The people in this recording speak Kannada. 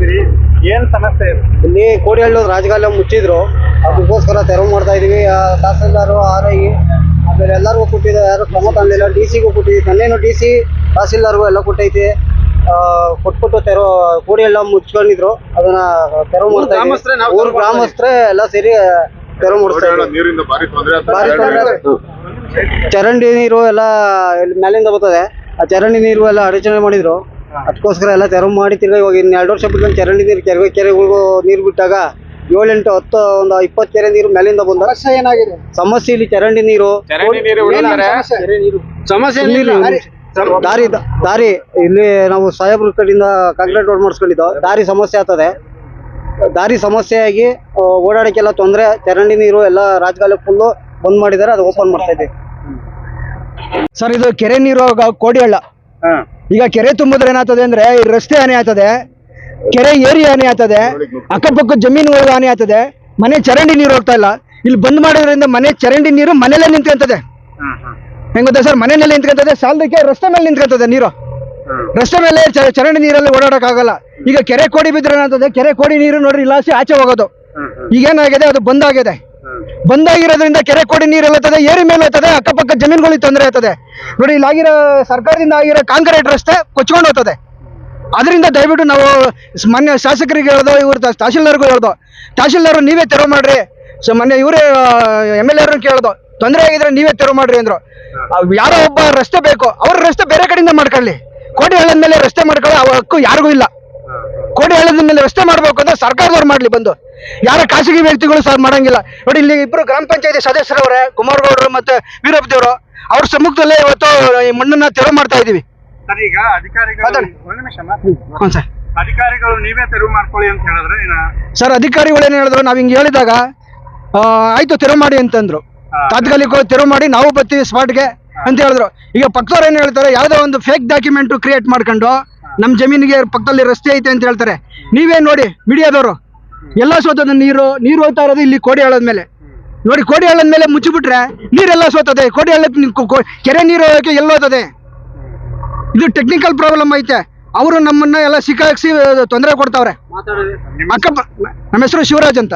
ಇದ್ದೀರಿ? ಏನ್ ಸಮಸ್ಯೆ? ಇದೆ ಇಲ್ಲಿ ಕೋಡಿಹಳ್ಳಿ ರಾಜಗಾಲ ಮುಚ್ಚಿದ್ರು. ಅದಕ್ಕೋಸ್ಕರ ತೆರವು ಮಾಡ್ತಾ ಇದೀವಿ. ಆ, ತಹಸೀಲ್ದಾರು ಆರ್ ಐ ಆಮೇಲೆ ಎಲ್ಲರಿಗೂ ಕೊಟ್ಟಿದ್ದಾರೆ. ಯಾರು ಕ್ರಮ ತಗೊಂಡಿಲ್ಲ ಡಿ ಸಿಗೂ ಕೊಟ್ಟಿದ್ವಿ ನನ್ನೇನು ಡಿ ಸಿ ತಹಸೀಲ್ದಾರ್ಗೂ ಎಲ್ಲ ಕೊಟ್ಟೈತಿ. ಆ, ಕೊಟ್ಬಿಟ್ಟು ತೆರವು ಕೋಡಿಹಳ್ಳ ಮುಚ್ಕೊಂಡಿದ್ರು. ಅದನ್ನ ತೆರವು ಮಾಡ್ತಾ ಗ್ರಾಮಸ್ಥರೇ ನಾವು ಊರ್ ಗ್ರಾಮಸ್ಥರೇ ಎಲ್ಲ ಸೇರಿ ತೆರವು ಮಾಡ್ತಾರೆ ಕೋಡಿಹಳ್ಳ ಇದ್ದೀವಿ ನೀರಿಂದ ಭಾರಿ ತೊಂದರೆ ಭಾರಿ ತೊಂದ್ರೆ ಚರಂಡಿ ನೀರು ಎಲ್ಲ ಮೇಲಿಂದ ಬರ್ತದೆ. ಆ ಚರಂಡಿ ನೀರು ಎಲ್ಲ ಅಡಚಣೆ ಮಾಡಿದ್ರು. ಅದಕ್ಕೋಸ್ಕರ ಎಲ್ಲ ತೆರವು ಮಾಡಿ ತಿರ್ಗಾ ಇವಾಗ ಇನ್ನು ಎರಡು ವರ್ಷ ಬಿಟ್ಕೊಂಡು ಚರಂಡಿ ನೀರು ಕೆರೆ ಕೆರೆಗಳಿಗೂ ನೀರು ಬಿಟ್ಟಾಗ ಏಳೆಂಟು ಹತ್ತು ಒಂದು ಇಪ್ಪತ್ತು ಕೆರೆ ನೀರು ಮೇಲಿಂದ ಬಂದ ಸಮಸ್ಯೆ ಏನಾಗಿದೆ? ಸಮಸ್ಯೆ ಇಲ್ಲಿ ಚರಂಡಿ ನೀರು. ಚರಂಡಿ ನೀರು ಸಮಸ್ಯೆ. ನೀರು. ದಾರಿ ದಾರಿ ಇಲ್ಲಿ ನಾವು ಸಾಹೇಬ್ರ ಕಡೆಯಿಂದ ಕಾಂಕ್ರೀಟ್ ರೋಡ್ ಮಾಡಿಸ್ಕೊಂಡಿದ್ದೋ. ದಾರಿ ಸಮಸ್ಯೆ ಆಗ್ತದೆ. ದಾರಿ ಸಮಸ್ಯೆ ಆಗಿ ಓಡಾಡಕ್ಕೆಲ್ಲ ತೊಂದರೆ. ಚರಂಡಿ ನೀರು ಎಲ್ಲ ರಾಜಕಾಲ ಫುಲ್ಲು ಬಂದ್ ಮಾಡಿದ್ದಾರೆ. ಅದು ಓಪನ್ ಮಾಡ್ತಾ ಇದ್ದೀವಿ ಸರ್ ಇದು ಕೆರೆ ನೀರು ಕೋಡಿ ಅಲ್ಲ ಹಾ. ಈಗ ಕೆರೆ ತುಂಬಿದ್ರೆ ಏನಾಗ್ತದೆ ಅಂದ್ರೆ ಈ ರಸ್ತೆ ಹಾನಿ ಆಗ್ತದೆ ಕೆರೆ ಏರಿ ಹಾನಿ ಆಗ್ತದೆ ಅಕ್ಕಪಕ್ಕ ಜಮೀನುಗಳಿಗೆ ಹಾನಿ ಆಗ್ತದೆ ಮನೆ ಚರಂಡಿ ನೀರು ಹೋಗ್ತಾ ಇಲ್ಲ. ಇಲ್ಲಿ ಬಂದ್ ಮಾಡೋದ್ರಿಂದ ಮನೆ ಚರಂಡಿ ನೀರು ಮನೆಯಲ್ಲೇ ನಿಂತ್ಕೊಂತದೆ. ಹೆಂಗ ಗೊತ್ತಾ ಸರ್? ಮನೆಯಲ್ಲೇ ನಿಂತ್ಕೊಂತದೆ ಸಾಲದಕ್ಕೆ ರಸ್ತೆ ಮೇಲೆ ನಿಂತ್ಕೊಂತದೆ ನೀರು. ರಸ್ತೆ ಮೇಲೆ ಚರಂಡಿ ನೀರಲ್ಲಿ ಓಡಾಡಕ್ ಆಗಲ್ಲ. ಈಗ ಕೆರೆ ಕೋಡಿ ಬಿದ್ರೆ ಏನಾಗ್ತದೆ? ಕೆರೆ ಕೋಡಿ ನೀರು ನೋಡ್ರಿ ಇಲ್ಲಾಸಿ ಆಚೆ ಹೋಗೋದು. ಈಗೇನಾಗಿದೆ ಅದು ಬಂದಾಗಿದೆ ಹಾ. ಬಂದಾಗಿರೋದ್ರಿಂದ ಕೆರೆ ಕೋಡಿ ನೀರು ಎಲ್ಲತ್ತದೆ ಏರಿ ಮೇಲೆ ಹೋಗ್ತದೆ ಅಕ್ಕಪಕ್ಕ ಜಮೀನುಗಳಿಗೆ ತೊಂದರೆ ಆಗ್ತದೆ. ನೋಡಿ, ಇಲ್ಲಿ ಆಗಿರೋ ಸರ್ಕಾರದಿಂದ ಆಗಿರೋ ಕಾಂಕ್ರೀಟ್ ರಸ್ತೆ ಕೊಚ್ಕೊಂಡು ಹೋಗ್ತದೆ. ಅದರಿಂದ ದಯವಿಟ್ಟು ನಾವು ಮಾನ್ಯ ಶಾಸಕರಿಗೆ ಹೇಳ್ದೋ, ಇವ್ರು ತಹಶೀಲ್ದಾರ್ಗೂ ಹೇಳ್ದೋ ತಹಶೀಲ್ದಾರ್ ನೀವೇ ತೆರವು ಮಾಡ್ರಿ. ಸೊ ಮೊನ್ನೆ ಇವರೇ ಎಂ ಎಲ್ ಎವ್ರನ್ನ ಕೇಳ್ದೋ, ತೊಂದರೆ ಆಗಿದ್ರೆ ನೀವೇ ತೆರವು ಮಾಡ್ರಿ ಅಂದ್ರು. ಯಾರೋ ಒಬ್ಬ ರಸ್ತೆ ಬೇಕು, ಅವ್ರ ರಸ್ತೆ ಬೇರೆ ಕಡೆಯಿಂದ ಮಾಡ್ಕೊಳ್ಳಿ. ಕೋಟಿ ಮೇಲೆ ರಸ್ತೆ ಮಾಡ್ಕೊಳ್ಳೋ ಹಕ್ಕು ಯಾರಿಗೂ ಇಲ್ಲ. ಕೋಟೆ ಹಳ್ಳದ ಮೇಲೆ ರಸ್ತೆ ಮಾಡಬೇಕು ಅಂದ್ರೆ ಸರ್ಕಾರದವ್ರು ಮಾಡ್ಲಿ ಬಂದು. ಯಾರ ಖಾಸಗಿ ವ್ಯಕ್ತಿಗಳು ಸರ್ ಮಾಡಂಗಿಲ್ಲ. ನೋಡಿ ಇಲ್ಲಿ ಇಬ್ರು ಗ್ರಾಮ ಪಂಚಾಯತಿ ಸದಸ್ಯರವ್ರೆ ಕುಮಾರಗೌಡರು ಮತ್ತೆ ವೀರಪ್ಪದೇವರು ಅವ್ರ ಸಮ್ಮುಖದಲ್ಲೇ ಇವತ್ತು ಈ ಮಣ್ಣನ್ನ ತೆರವು ಮಾಡ್ತಾ ಇದೀವಿ. ಸರ್ ಈಗ ಅಧಿಕಾರಿಗಳು ಏನ್ ಒಂದ್ ನಿಮಿಷ ಮಾತಾಡಿ. ಹ್ಞೂ ಸರ್. ಅಧಿಕಾರಿಗಳು ನೀವೇ ತೆರವು ಮಾಡ್ಕೊಳ್ಳಿ ಅಂತ ಹೇಳಿದ್ರೆ ಏನ? ಸರ್ ಅಧಿಕಾರಿಗಳು ಏನು ಹೇಳಿದ್ರು? ನಾವ್ ಹಿಂಗೆ ಹೇಳಿದಾಗ ಆ, ಆಯ್ತು ತೆರವು ಮಾಡಿ ಅಂತಂದ್ರು. ತಾತ್ಕಾಲಿಕ ತಾತ್ಕಾಲಿಕವಾಗಿ ತೆರವು ಮಾಡಿ ನಾವು ಬರ್ತೀವಿ ಸ್ಪಾಟ್ಗೆ ಅಂತ ಹೇಳಿದ್ರು. ಈಗ ಪಕ್ಕದವ್ರು ಏನು ಹೇಳ್ತಾರೆ? ಯಾವುದೋ ಒಂದು ಫೇಕ್ ಡಾಕ್ಯುಮೆಂಟ್ ಕ್ರಿಯೇಟ್ ಮಾಡ್ಕೊಂಡು ನಮ್ಮ ಜಮೀನಿಗೆ ಪಕ್ಕದಲ್ಲಿ ರಸ್ತೆ ಐತೆ ಅಂತ ಹೇಳ್ತಾರೆ. ನೀವೇ ನೋಡಿ ಮೀಡಿಯಾದವರು. ಎಲ್ಲ ಸೋತದ ನೀರು ನೀರು ಹೋಗ್ತಾ ಇರೋದು ಇಲ್ಲಿ ಕೋಡಿ ಹಳದ ಮೇಲೆ. ನೋಡಿ ಕೋಡಿ ಹಳ್ಳದ ಮೇಲೆ ಮುಚ್ಚಿಬಿಟ್ರೆ ನೀರೆಲ್ಲ ಸೋತದೆ. ಕೋಡಿ ಹಳ್ಳಕ್ಕೆ ಕೆರೆ ನೀರು ಹೋಗೋಕೆ ಎಲ್ಲ ಹೋಗ್ತದೆ ಇದು ಟೆಕ್ನಿಕಲ್ ಪ್ರಾಬ್ಲಮ್ ಐತೆ. ಅವರು ನಮ್ಮನ್ನ ಎಲ್ಲ ಸಿಕ್ಕಾಕ್ಸಿ ತೊಂದರೆ ಕೊಡ್ತಾವ್ರೆ. ಅಕ್ಕಪ್ಪ ಅಕ್ಕ ನಮ್ಮ ಹೆಸರು ಶಿವರಾಜ್ ಅಂತ.